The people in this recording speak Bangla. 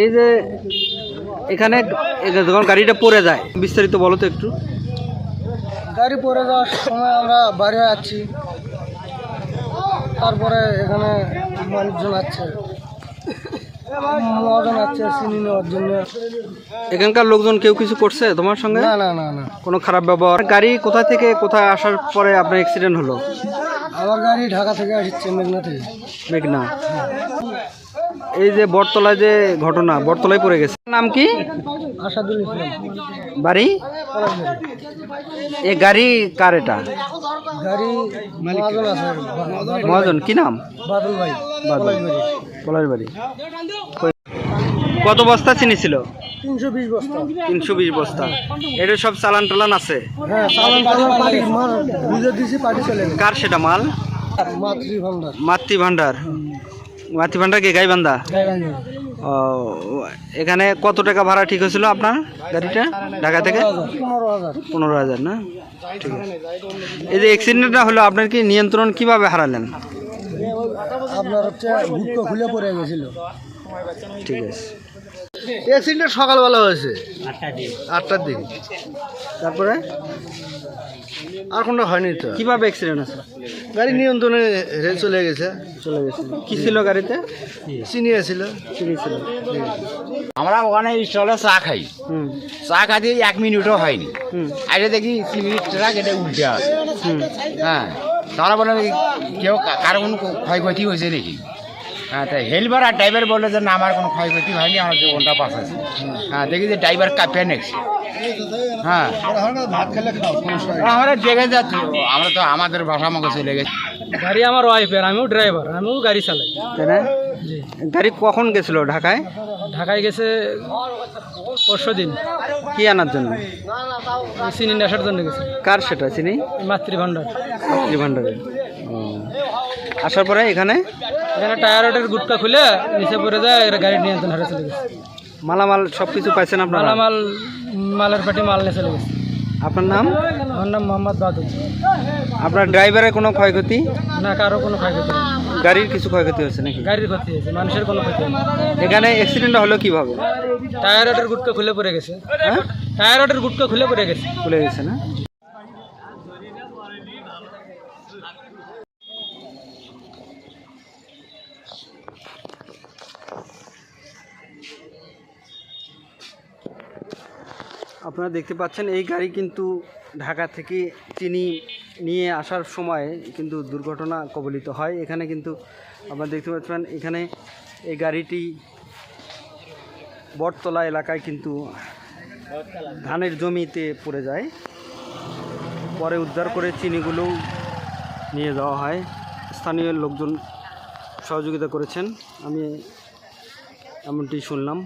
এই যে এখানে যখন গাড়িটা পড়ে যায় বিস্তারিত বলো তো একটু। গাড়ি পরে যাওয়ার সময় আমরা বাইরে যাচ্ছি। তারপরে এখানে মানুষজন আছে। মহাজন আছে চিনি নেওয়ার জন্য। এখানকার লোকজন কেউ কিছু করছে তোমার সঙ্গে? না না না না। কোনো খারাপ ব্যবহার? গাড়ি কোথা থেকে কোথায় আসার পরে আপনার অ্যাক্সিডেন্ট হলো? আমার গাড়ি ঢাকা থেকে আসছে মেঘনা থেকে। মেঘনা। এই যে বটতলায় যে ঘটনা বটতলায় পড়ে গেছে। নাম কি? আসাদুল ইসলাম। বাড়ি? এ গাড়ি কার এটা? গাড়ি মহাজন আছে। মহাজন কি নাম? বাদল ভাই। বাদল। পলাশবাড়ি। পলাশ বাড়ি কত বস্তা চিনি ছিল? তিনশো বিশ বস্তা। তিনশো বিশ বস্তা। এটা সব চালান টালান আছে? হ্যাঁ চালান চালান পাটি মাল বুঝে দিছি পাটি চলে গেছে। কার সেটা মাল? মাতৃ ভান্ডার মাতৃ ভান্ডার মাতৃ ভান্ডার কে গাইবান্ধা। ও এখানে কত টাকা ভাড়া ঠিক হয়েছিল আপনার গাড়িটা? ঢাকা থেকে? পনেরো হাজার। পনেরো হাজার না? ঠিক আছে। এই যে অ্যাক্সিডেন্টটা হলো আপনার কি নিয়ন্ত্রণ কীভাবে হারালেন? আপনার হচ্ছে বুক খুলে পড়ে গেছিল। ঠিক আছে। অ্যাক্সিডেন্ট সকালবেলা হয়েছে। আটটার দিকে। তারপরে? আর কোনটা হয়নি তো। কীভাবে অ্যাক্সিডেন্ট আছে গাড়ি নিয়ন্ত্রণে রে চলে গেছে। চলে গেছে। কি ছিল গাড়িতে? চিনি ছিল। চিনি ছিল। আমরা ওখানে স্টলে চা খাই। হুম। চা খাতে এক মিনিটও হয়নি। হুম। আগে দেখি সিমির ট্রাক এটা উল্টে আছে। হুম। হ্যাঁ। তারা বলে কেউ কারও কোনো ক্ষয়ক্ষতি হয়েছে নাকি? হ্যাঁ তাই হেলবার আর ড্রাইভার বলল যে না আমার কোনো ক্ষয়ক্ষতি হয়নি আমার জীবনটা পাশ আছে। হ্যাঁ দেখি যে ড্রাইভার কাঁপিয়ে নেছে হ্যাঁ। আমরা জেগে যাচ্ছি। আমরা তো আমাদের ভাষা মতো চলে গেছি। গাড়ি আমার ওয়াইফের আমিও ড্রাইভার আমিও গাড়ি চালাই। তাই না? গাড়ি কখন গেছিল? ঢাকায়? ঢাকায় গেছে পরশু দিন। কি আনার জন্য? চিনি নেশার জন্য গেছে। কার সেটা? চিনি? মাতৃ ভান্ডার মাতৃ ভান্ডারে ও। আসার পরে এখানে? এখানে টায়ার ওটার গুটকা খুলে নিচে পড়ে যায় এরা গাড়ির নিয়ন্ত্রণ হারে চলে গেছে। মালামাল সব কিছু পাইছেন আপনারা? মালামাল মালের পাটি মাল নিয়ে চলে গেছে। আপনার নাম? আমার নাম মোহাম্মদ বাদল। আপনার ড্রাইভারের কোনো ক্ষয়ক্ষতি? না কারও কোনো ক্ষয়ক্ষতি গাড়ির কিছু ক্ষয়ক্ষতি হয়েছে নাকি? গাড়ির ক্ষতি হয়েছে মানুষের কোনো ক্ষতি হয়নি। এখানে অ্যাক্সিডেন্টটা হলো কীভাবে? টায়ার ওটার গুটকা খুলে পড়ে গেছে। হ্যাঁ? টায়ার ওটার গুটকা খুলে পড়ে গেছে। খুলে গেছে না? আপনারা দেখতে পাচ্ছেন, এই গাড়ি কিন্তু ঢাকা থেকে চিনি নিয়ে আসার সময় কিন্তু দুর্ঘটনা কবলিত হয়। এখানে কিন্তু আপনারা দেখতে পাচ্ছেন, এখানে এই গাড়িটি বটতলা এলাকায় কিন্তু ধানের জমিতে পড়ে যায়। পরে উদ্ধার করে চিনিগুলো নিয়ে যাওয়া হয়। স্থানীয় লোকজন সহযোগিতা করেছেন। আমি এমনটি শুনলাম।